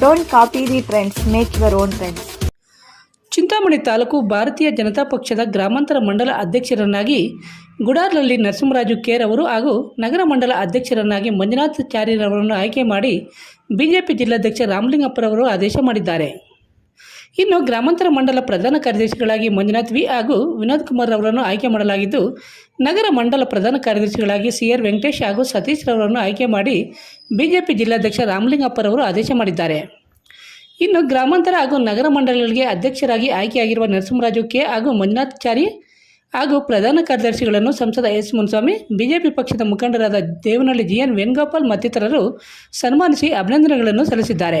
don't copy the trends make your own trends Chintamani taluk Bharatiya Janata ಪಕ್ಷದ ಗ್ರಾಮಾಂತರ ಮಂಡಲ ಅಧ್ಯಕ್ಷರನ್ನಾಗಿ ಗುಡಾರ್ನಲ್ಲಿ ನರಸಿಂಹರಾಜು ಕೇರ್ ಅವರು ಹಾಗೂ ನಗರ ಮಂಡಲ ಅಧ್ಯಕ್ಷರನ್ನಾಗಿ ಮಂಜುನಾಥ್ ಚಾರಿರವರನ್ನು ಆಯ್ಕೆ ಮಾಡಿ ಬಿಜೆಪಿ ಜಿಲ್ಲಾಧ್ಯಕ್ಷ ರಾಮಲಿಂಗಪ್ಪರವರು ಆದೇಶ ಮಾಡಿದ್ದಾರೆ. ಇನ್ನು ಗ್ರಾಮಾಂತರ ಮಂಡಲ ಪ್ರಧಾನ ಕಾರ್ಯದರ್ಶಿಗಳಾಗಿ ಮಂಜುನಾಥ್ ವಿ ಹಾಗೂ ವಿನೋದ್ ಕುಮಾರ್ ಅವರನ್ನು ಆಯ್ಕೆ ಮಾಡಲಾಗಿದ್ದು, ನಗರ ಮಂಡಲ ಪ್ರಧಾನ ಕಾರ್ಯದರ್ಶಿಗಳಾಗಿ ಸಿ ಆರ್ ವೆಂಕಟೇಶ್ ಹಾಗೂ ಸತೀಶ್ ರವರನ್ನು ಆಯ್ಕೆ ಮಾಡಿ ಬಿಜೆಪಿ ಜಿಲ್ಲಾಧ್ಯಕ್ಷ ರಾಮಲಿಂಗಪ್ಪರವರು ಆದೇಶ ಮಾಡಿದ್ದಾರೆ. ಇನ್ನು ಗ್ರಾಮಾಂತರ ಹಾಗೂ ನಗರ ಮಂಡಲಗಳಿಗೆ ಅಧ್ಯಕ್ಷರಾಗಿ ಆಯ್ಕೆಯಾಗಿರುವ ನರಸಿಂಹರಾಜು ಕೆ ಹಾಗೂ ಮಂಜುನಾಥ್ ಚಾರಿ ಹಾಗೂ ಪ್ರಧಾನ ಕಾರ್ಯದರ್ಶಿಗಳನ್ನು ಸಂಸದ ಎಸ್ ಮುನ್ಸ್ವಾಮಿ, ಬಿಜೆಪಿ ಪಕ್ಷದ ಮುಖಂಡರಾದ ದೇವನಹಳ್ಳಿ ಜಿ ಎನ್ ವೇಣುಗೋಪಾಲ್ ಮತ್ತಿತರರು ಸನ್ಮಾನಿಸಿ ಅಭಿನಂದನೆಗಳನ್ನು ಸಲ್ಲಿಸಿದ್ದಾರೆ.